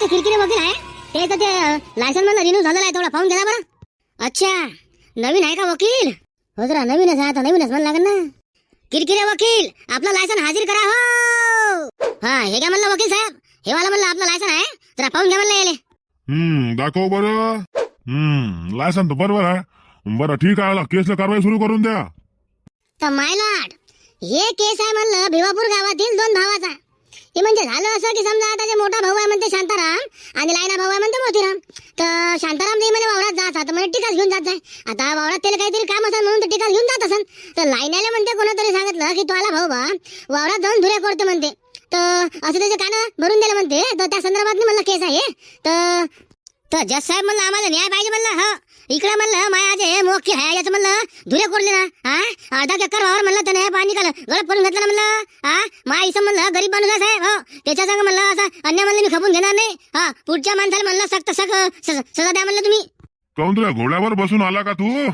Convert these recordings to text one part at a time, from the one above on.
ते खिडकीने वकील आहे. ते तर ते लायसन मला रिन्यू झालेलं आहे तेवढा पाहून घ्या बरं. अच्छा नवीन आहे का वकील? हो जरा नवीनच आहे आता नवीनच म्हणा लागेल ना. किरकिरे वकील आपलं लायसन हाजीर करा हो! हा हे काय म्हणलं वकील साहेब. हे वाला म्हणलं आपलं लायसन आहे. जरा पाहून घ्या म्हणलं याले. हम्म दाखव बरं. हम्म लायसन तर बरोबर आहे. बरं ठीक आहे केसला कारवाई सुरू करून द्या. तर मायलाड हे केस आहे म्हणलं भिवापूर गावातील दोन भावाचा. ते म्हणजे झालं असं की समजा आता जे मोठा भाऊ आहे म्हणते शांताराम आणि लायना भाऊ आहे म्हणते मोतीराम. तर शांताराम जे म्हणे वावरात जात तर म्हणजे टिकाच घेऊन जात जाय. आता वावरात त्याला काहीतरी काम असेल म्हणून ते टिकाच घेऊन जात असेल. तर लायनाला म्हणते कोणातरी सांगितलं की तो आला भाऊ बा वावरात जाऊन धुऱ्या करतो म्हणते. तर असं त्याचे कानं भरून दिलं म्हणते. तर त्या संदर्भात मी म्हणलं केस आहे. तर तर जज साहेब म्हणलं आम्हाला न्याय पाहिजे इकडे म्हणलं माया जे मोकी आहे याचं म्हणलं धुरे कोरले ना हा अर्धा चक्कर वावर म्हणलं त्याने पाणी काल गळत पडून घेतलं ना म्हणलं हा माया इसं म्हणलं गरीब माणूस आहे हो. त्याच्या सांग म्हणलं असं अन्य म्हणलं मी खपून घेणार नाही हा. पुढच्या माणसाला म्हणलं सक्त सक सजा द्या म्हणलं तुम्ही. काऊन तुला घोड्यावर बसून आला का तू?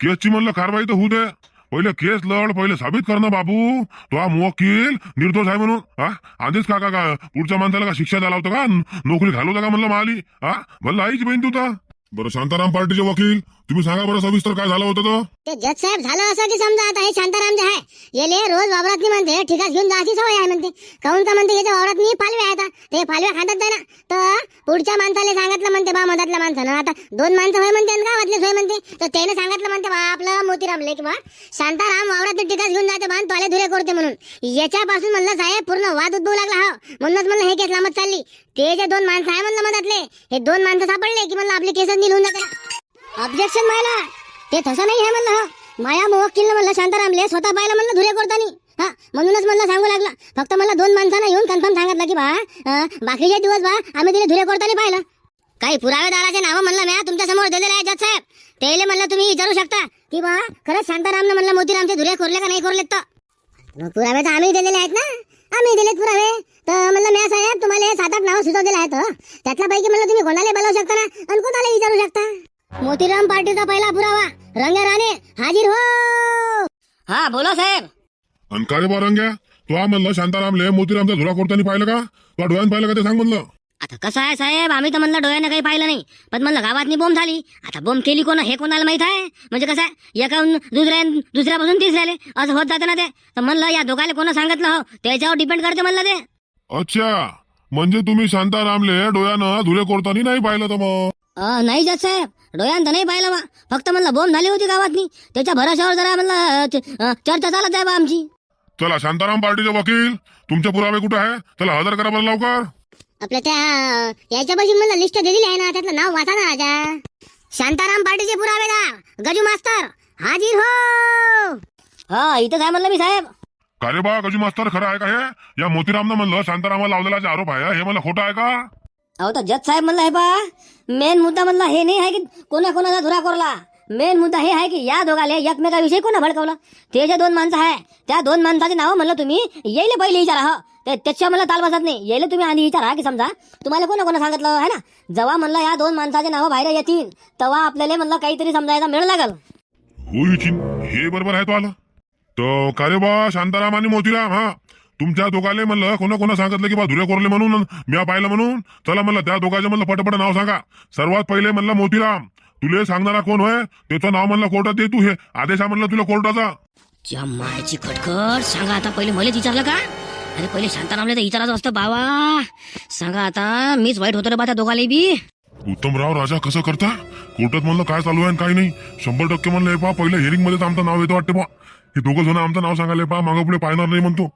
केसची म्हणलं कारवाई तर होऊ दे. पहिले केस लढ पहिले साबित कर ना बाबू. तो हा वकील निर्दोष आहे म्हणून हा? आधीच का का पुढच्या माणसाला का शिक्षा द्यायला होतं का? नोकरी घालवता का म्हणलं माली? हा? म्हणलं आईची बहीण तू तर. बरं शांताराम पार्टीचे वकील तुम्ही सांगा बरं सविस्तर काय झालं होतं तर? ते जज साहेब झालं असं की समजा आता हे शांताराम जे आहे येले रोज वावरात म्हणते ठिकाण घेऊन जायची सवय आहे म्हणते. काहून का म्हणते याच्या वावरात मी आहे आता ते फालव्या खातात जाय ना. पुढच्या माणसाला सांगितलं म्हणते बा मधातल्या माणसानं. आता दोन माणसं होय म्हणते आणि गावातले होय म्हणते. तर त्याने सांगितलं म्हणते बा आपलं मोतीराम लेक बा. शांताराम वावरात टिकास घेऊन जाते बा तोले धुरे करते म्हणून. याच्यापासून म्हणलं साहेब पूर्ण वाद उद्भवू लागला हो. म्हणूनच म्हणलं हे केस लांबत चालली. ते जे दोन माणसं आहे म्हणलं मधातले हे दोन माणसं सापडले की म्हणलं आपले केसच निघून जाते. ऑब्जेक्शन मायला. ते तसं नाही आहे म्हणलं माया मोह मोवकील म्हणलं शांतारामले स्वतः पाहिलं म्हणलं धुरे करतानी. हा म्हणूनच म्हणलं सांगू लागला. फक्त मला दोन माणसांना येऊन कन्फर्म सांगितलं की बा बाकीचे दिवस बा आम्ही तिने धुरे करतानी पाहिलं. काही पुरावेदाराचे नाव म्हणलं म्या तुमच्यासमोर दिलेले आहे जज साहेब. त्याला म्हणलं तुम्ही विचारू शकता. की बा खरंच शांतारामनं म्हणलं मोतीरामचे धुरे कोरले का नाही कोरलेत तर. पुरावे तर आम्ही दिलेले आहेत ना? आम्ही दिलेत पुरावे. तर म्हणलं म्या साहेब तुम्हाला हे सात आठ नावं सुचवलेले आहेत हं. त्यातल्या पैकी म्हणलं तुम्ही कोणाला बोलावू शकता ना? आणि कोणाला विचारू शकता? मोतीराम पार्टीचा पहिला पुरावा. रंगे राणे हाजीर हो! हा बोला साहेब. आणि का रे बा रंग्या तो म्हणलं शांतारामले मोतीरामचा धुरा कोरताना पाहिलं का? तो डोळ्यानं पाहिलं का ते सांग म्हणलं. आता कसं आहे साहेब? आम्ही तर म्हणलं डोळ्यानं काही पाहिलं नाही. पण म्हणलं गावातनी बोंब झाली. आता बोंब केली कोण? हे कोणाला माहीत आहे? म्हणजे कसं आहे? एका दुसऱ्या दुसऱ्यापासून तिसऱ्याले. असं होत जातं ना ते. तर म्हणलं या दोघाले कोण सांगितलं? हो त्याच्यावर डिपेंड करते म्हणलं ते. अच्छा. म्हणजे तुम्ही शांतारामले डोळ्यानं धुरे कोरताना नाही पाहिलं तर मग? अ, नाही जज साहेब. डोळ्यांत नाही पाहिलं बा फक्त म्हणलं बोंब झाली होती गावातनी. त्याच्या भरोशावर जरा म्हणलं अ, चर्चा चालत आहे बा आमची. चला शांताराम पार्टीचे वकील तुमचे पुरावे कुठे आहे? चला हजर करा बरं लवकर. आपल्या त्या याच्यापाशी मला लिस्ट दिलेली आहे ना त्यातलं नाव वाचा ना राजा. शांताराम पार्टीचे पुरावेदार गजू मास्तर हाजीर हो. हा इथंच आहे म्हणलं मी साहेब? का रे बा गजू मास्तर खरं आहे का हे? या मोतीरामनं म्हणलं शांतारामला लावलेला जे आरोप आहे. हे मला खोटं आहे का? अहो तर जज साहेब म्हणलं हे पा मेन मुद्दा म्हणला हे नाही आहे की कोणा कोणाचा धुरा कोरला मेन मुद्दा हे आहे की या दोघाले एकमेकाविषयी कोणा भडकवलं? ते जे दोन माणसं आहे त्या दोन माणसाचे नाव म्हणलं तुम्ही येईल पहिले विचारा हो. ते त्याच्या मला ताल बसत नाही. येईल तुम्ही आधी विचारा की समजा. तुम्हाला कोणा कोणा सांगितलं आहे ना? जेव्हा म्हणलं या दोन माणसाचे नावं बाहेर येतील तेव्हा आपल्याला म्हणलं काहीतरी समजायचा मिळ लागल. होई चिन हे बरोबर आहे तो आलं. तर का रे बा शांताराम आणि मोतीराम हा? तुमच्या दोघाले म्हणलं कोणा कोणा सांगितलं की बा धुरे कोरले म्हणून मी पाहिलं म्हणून. चला म्हणलं त्या दोघांचे म्हणलं पटपट नाव सांगा. सर्वात पहिले म्हणलं मोतीराम. तुले सांगणारा कोण होय? त्याचं नाव म्हणलं कोर्टात दे तू हे. आदेश आहे म्हणलं तुला कोर्टाचा. ज्या मायची खटखट. सांगा आता पहिले मलाच विचारलं का? अरे पहिले शांतारामले तर विचारायचं असतं बाबा. सांगा आता मीच वाईट होतो रे बा त्या दोघाले बी. उत्तमराव राजा कसं करता? कोर्टात म्हणलं काय चालू आहे आणि काय नाही. शंभर टक्के म्हणलं हे पा पहिल्या हिअरिंगमध्ये आमचं नाव येतं वाटते पा हे दोघं जण आमचं नाव सांगायला पा मागं पुढे पाहणार नाही म्हणतो.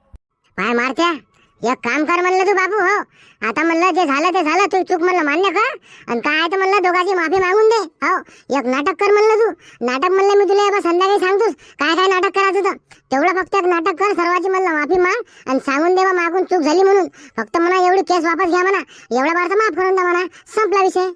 पाय मारत्या. एक काम कर म्हणलं तू बाबू हो. आता म्हणलं जे झालं ते झालं तू चूक म्हणलं मान्य कर. आणि काय तर म्हणलं दोघांची माफी मागून दे हो. एक नाटक कर म्हणलं तू. नाटक म्हणलं मी तुला बाबा संध्याकाळी सांगतोस काय काय नाटक करायचं तर तेवढं फक्त एक नाटक कर सर्वांची म्हणलं माफी माग आणि सांगून दे बा मागून चूक झाली म्हणून. फक्त म्हणा एवढी केस वापस घ्या म्हणा. एवढ्या बारचा माफ करून द्या म्हणा. संपला विषय.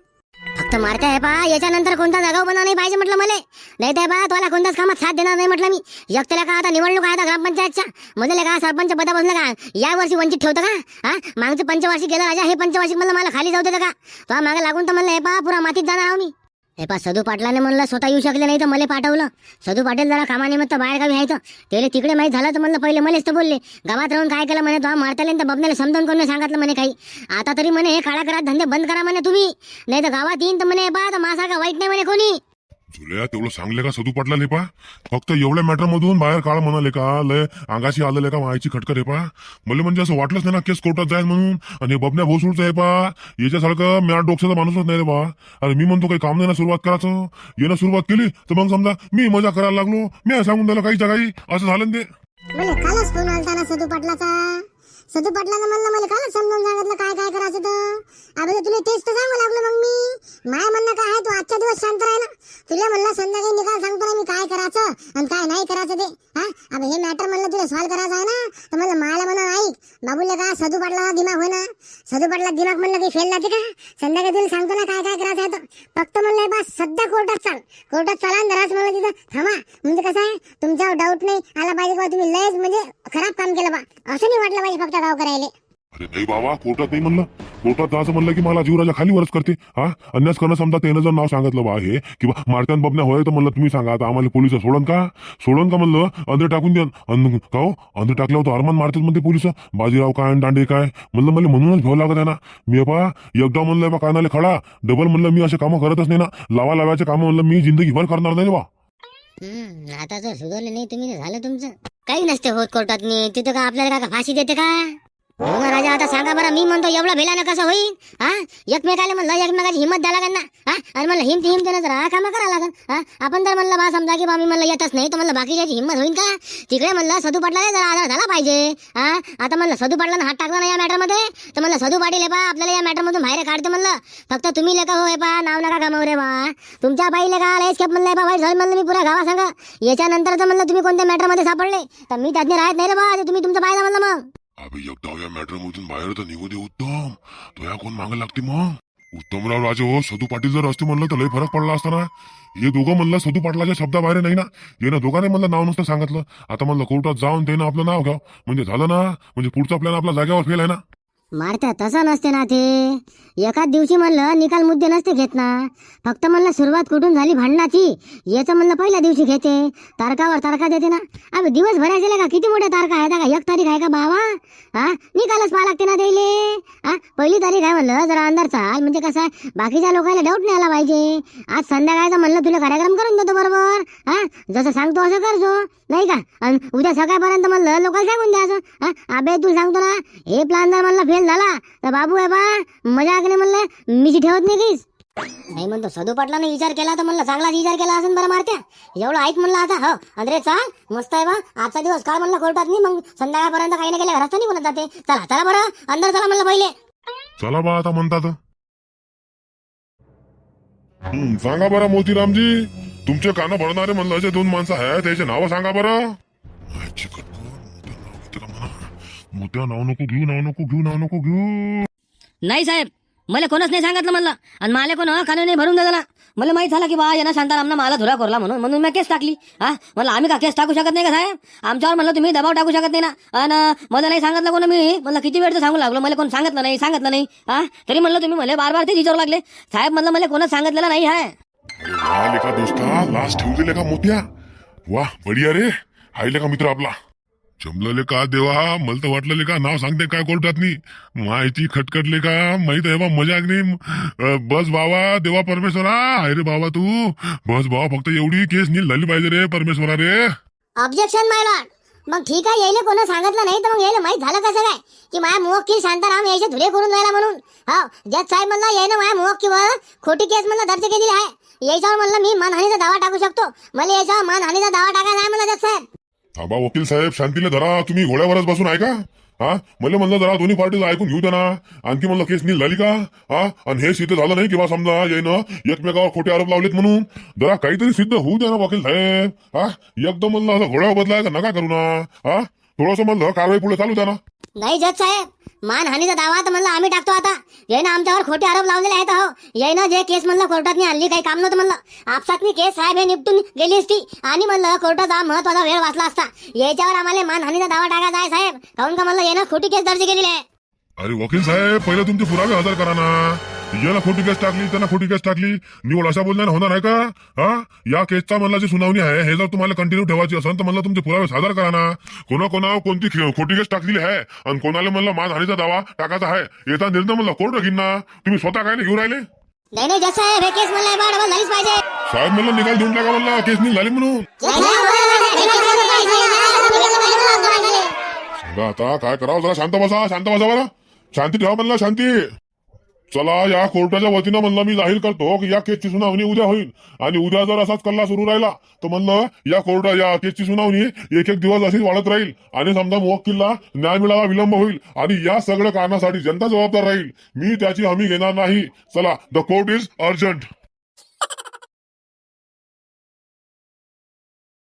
मस्त मारते आहे पा याच्यानंतर कोणता जागाव बनवा नाही पाहिजे म्हटलं मला. नाही ते बा तुला कोणत्याच कामात साथ देणार नाही म्हटलं मी. एकट्याला का आता निवडणूक आहे ग्रामपंचायतच्या? म्हणजे का सरपंच पदापासून का? या वर्षी वंचित ठेवतं का? हा? मागचं पंचवार्षिक गेलं राजा हे पंचवार्षिक म्हणलं मला खाली जाऊ देतं का? तुला मागे लागून तर म्हणलं हे पा पुरा मातीत जाणार आहो मी. हे पा सदू पाटलाने म्हणलं स्वतः येऊ शकले नाही तर मला पाठवलं. सदू पाटील जरा कामानिमित्त बाहेर गावी यायचं त्याला तिकडे माहीत झालं तर म्हणलं पहिले मलाच तर बोलले. गावात राहून काय केलं म्हणे? तो मारताले तर बबण्याला समजावून कोणी सांगितलं म्हणे काही? आता तरी म्हणे हे काळा करा धंदे बंद करा म्हणे तुम्ही. नाही तर गावात येईन तर म्हणे बा का वाईट नाही म्हणे कोणी? जुल्या तेवढं सांगले का? सदू पाटला ले पा. फक्त एवढ्या मॅटर मधून बाहेर काळ म्हणाले का? लय अंगाशी आलेले का मायची खटकर आहे पा? मला म्हणजे असं वाटलंच नाही ना केस कोर्टात जाईल म्हणून. आणि बबन्या भोसूळच आहे पा. याच्यासारखं म्या डोक्याचा माणूसच नाही रे बा. अरे मी म्हणतो काही काम नाही ना सुरुवात करायचं. येणं सुरुवात केली तर मग समजा मी मजा करायला लागलो. मी सांगून दिलं काहीच्या काही. असं झालं ना ते. मला कालच ना सदू पाटलानं म्हणलं मला कालच समजावून सांगितलं काय काय करायचं तर? अबे तुला तेच तर सांगू लागलो मग मी. माय म्हणणं काय आहे तू आजच्या दिवस शांत राह ना. तुला म्हणलं संध्याकाळी निकाल सांगतो ना मी काय करायचं आणि काय नाही करायचं ते. हा? अबे हे मॅटर म्हणलं तुला सॉल्व करायचं आहे ना? तर म्हणलं मायला म्हणा ऐक. बाबूला का सदू पाटला दिमाग होय ना सदू पाटला दिमाग म्हणलं की फेल जाते का? संध्याकाळी तुला सांगतो ना काय काय करायचं आहे तर. फक्त म्हणलं बस सध्या कोर्टात चाल. कोर्टात चाला आणि जराच म्हणलं तिथं थांबा. म्हणजे कसं आहे? तुमच्यावर डाऊट नाही आला पाहिजे बा तुम्ही लयच म्हणजे खराब काम केलं बा. असं नाही वाटलं पाहिजे फक्त गाव करायला अरे नाही बाबा कोर्टात नाही म्हणलं? कोर्टात जायचं म्हणलं की मला जीवराच्या खाली वरच करते? हा? अन्यास करणं समजा त्यानं जर नाव सांगितलं बा हे की बा मारत्यान बबन्या होय तर म्हणलं तुम्ही सांगा आता आम्हाला पोलीस सोडन का? सोडन का म्हणलं? अंदर टाकून द्या. अन का हो? अंदर टाकल्यावर तर अरमान मारतात म्हणते पोलीस. बाजीराव काय आणि दांडे काय? म्हणलं मला म्हणूनच भ्यावं लागत आहे ना. मी पा एकदा म्हणलं बा कानाले खडा. डबल म्हणलं मी असे कामं करतच नाही ना. लावा लावायचे कामं म्हणलं मी जिंदगीभर करणार नाही बा. आता जर सुधारले नाही तुम्ही झालं तुमचं. काही नसते होत कोर्टात तिथं का आपल्याला का फाशी देते का? हो ना राजा आता सांगा बरं मी म्हणतो एवढं भेलानं कसं होईल हा? एकमेकाला म्हणलं एकमेकाची हिंमत द्या लागेल ना? हा? आणि म्हणलं हिमती हिमतीनं जरा कामं करा लागेल हा? आपण तर म्हणलं बा समजा की बा मी म्हणलं येतच नाही तर म्हणलं बाकीच्याची हिंमत होईल का? तिकडे म्हणलं सदू पाटला जरा आधार झाला पाहिजे. हा? आता म्हणलं सदू पाटलानं हात टाकला ना या मॅटरमध्ये? तर म्हणलं सदू पाटील बा आपल्याला या मॅटरमधून बाहेर काढते म्हणलं. फक्त तुम्ही लेखा हो बा नाव नका कमाव रे बा. तुमच्या बाईले का आला एस्केप म्हणलं बा वाईट झालं म्हणलं मी पुऱ्या गावा सांगा याच्यानंतर तर म्हणलं तुम्ही कोणत्या मॅटरमध्ये सापडले? तर मी त्यातनी राहत नाही रे बा तुम्ही तुमचं पाहिलं म्हणलं मग. अबे एकदा या मॅटर मधून बाहेर तर निघू दे उत्तम. तो या कोण मागे लागते मग? उत्तमराव राजे हो सदू पाटील जर असते म्हणलं तर लय फरक पडला असता ना. हे दोघं म्हणलं सदू पाटलाच्या शब्दाबाहेर नाही ना. हे ना दोघांनी म्हणलं नाव नसतं सांगितलं. आता म्हणलं कोर्टात जाऊन त्यानं आपलं नाव घ्याव. म्हणजे झालं ना. म्हणजे पुढचा प्लॅन आपला जागेवर फेल आहे ना. मारत्या तसं नसते ना ते. एकाच दिवशी म्हणलं निकाल मुद्दे नसते घेत ना. फक्त म्हणलं सुरुवात कुठून झाली भांडणाची? याचं म्हणलं पहिल्या दिवशी घेते. तारकावर तारखा देते ना. अबे दिवस भरायचे का? किती मोठ्या तारखा आहेत? का एक तारीख आहे का बावा? हा? निकालच पाहा लागते ना त्याले. हा? पहिली तारीख आहे म्हणलं जरा अंदरचा चाल म्हणजे कसं आहे? बाकीच्या लोकांना डाऊट नाही आला पाहिजे. आज संध्याकाळचा म्हणलं तुला कार्यक्रम करून देतो बरोबर. हा? जसं सांगतो असं करजो. नाही का? आणि उद्या सकाळपर्यंत म्हणलं लोकांना सांगून द्यायचं हा? अबे तू सांगतो ना हे प्लॅन जर म्हणलं फेल झाला तर बाबू आहे बा. मजा नाही म्हणलं. मीची ठेवत नाही काहीच नाही म्हणतो सदू पाटलाने विचार केला तर म्हणलं चांगलाच विचार केला असेल बरं मारत्या. एवढं ऐक म्हणलं आता. हो. अंद्रे चाल. मस्त आहे बा. आजचा दिवस काळ म्हणलं कोर्टात नाही मग संध्याकाळपर्यंत काही नाही केलं घरात नाही म्हणत जाते. चला चला बरं. अंदर चला म्हणलं पहिले. चला बा आता म्हणतात. सांगा बरं मोतीरामजी. तुमचे कानं भरणारे म्हणलं असे दोन माणसं आहेत त्याचे नाव सांगा बरं. मोत्या नाव नको घेऊ नाव नको घेऊ नाव नको घेऊ. नाही साहेब मला कोणच नाही सांगितलं म्हणलं. आणि मला कोण कानून भरून दिला मला माहीत झालं की बा यानं शांतारामनं मला धुरा कोरला म्हणून. म्हणून मी केस टाकली. हा मला आम्ही का केस टाकू शकत नाही का साहेब? आमच्यावर म्हणलं तुम्ही दबाव टाकू शकत नाही ना. आणि मला नाही सांगितलं कोण मी. मला किती वेळ सांगू लागलो. मला कोण सांगितलं नाही सांगितलं नाही. हा तरी म्हणलं तुम्ही मला बार बार ते विचारू लागले. साहेब म्हणलं मला कोणच सांगितलेलं नाही आहे दोस्ता लास्ट ठेवू लेका मोत्या. वा बढिया रे. हाय लेका मित्र आपला. जमलं का देवा? मला तर वाटलं का नाव सांगते काय कोर्टात नाही माहिती खटखटले का? माहीत आहे बा मजाक नाही. बस बाबा देवा परमेश्वरा. अरे बाबा तू. बस बाबा फक्त एवढी केस नील झाली पाहिजे रे परमेश्वरा रे. ऑब्जेक्शन माय लॉर्ड मग ठीक आहे यायला कोणा सांगितलं नाही तर मग यायला माहीत झालं कसं काय? की माया मुवक्कील शांताराम यायचे धुरे करून राहिला म्हणून. हो जज साहेब म्हणलं यायनं माया मुवक्कीवर खोटी केस म्हणलं दर्ज केलेली आहे. याच्यावर म्हणलं मी मानहानीचा दावा टाकू शकतो. मला याच्यावर मानहानीचा दावा टाकायचा आहे म्हणलं जज साहेब. थांबा वकील साहेब शांतीला धरा तुम्ही घोड्यावरच बसून ऐका. हा? मला म्हणलं जरा दोन्ही पार्टीज ऐकून घेऊ द्या ना आणखी म्हणलं केस नील झाली का? हा? आणि हे सिद्ध झालं नाही किंवा समजा येणं एकमेकावर खोटे आरोप लावलेत म्हणून. जरा काहीतरी सिद्ध होऊ द्या ना वकील साहेब. हा? एकदम म्हणलं असं घोड्यावर बदलायचं नका करू ना. हा? थोडंसं म्हणलं कारवाई पुढे चालू द्या ना. नाही जज साहेब. मानहानीचा दावा तर म्हणलं आम्ही टाकतो आता. यानं आमच्यावर खोटे आरोप लावलेले आहेत हो यानं जे केस म्हणलं कोर्टात आणली काही काम नव्हतं म्हणलं. आपसातनी केस साहेब हे निपटून गेली असती. आणि म्हणलं कोर्टाचा महत्त्वाचा वेळ वाचला असता. याच्यावर आम्हाला मानहानीचा दावा टाकायचा आहे साहेब. काहून का म्हणलं यानं खोटी केस दर्ज केलेली आहे. अरे वकील साहेब पहिले तुमचे पुरावे हजर करा ना. याला खोटी केस टाकली त्यांना खोटी केस टाकली निवड अशा बोलण्याने होणार आहे का हा या केसचा म्हणला जी सुनावणी आहे हे जर तुम्हाला कंटिन्यू ठेवायची असेल तर म्हणलं तुमचे पुरावे सादर करा ना कोणा कोणावर कोणती खे- खोटी केस टाकलेली आहे आणि कोणाला म्हणलं मानहानीचा दावा टाकायचा आहे याचा निर्णय म्हणलं कोर्ट घेईन ना तुम्ही स्वतः काय नाही घेऊन राहिले नाही नाही जसं आहे हे केस म्हणलं बा डबल झालीच पाहिजे साहेब म्हणलं निकाल देऊन टाका म्हणलं केस नाही झाली म्हणून सांगा आता काय करावं जरा शांत बसा शांत बसा बरं शांती ठेवा म्हणलं शांती चला या कोर्टाच्या वतीनं म्हणलं मी जाहीर करतो की या केसची सुनावणी उद्या होईल. आणि उद्या जर असाच कल्ला सुरू राहिला तर म्हणलं या कोर्टा या केसची सुनावणी एक एक दिवस अशीच वाढत राहील. आणि समजा मोहकिल्ला न्याय मिळायला विलंब होईल. आणि या सगळ्या कारणासाठी जनता जबाबदार राहील. मी त्याची हमी घेणार नाही. चला द कोर्ट इज अर्जंट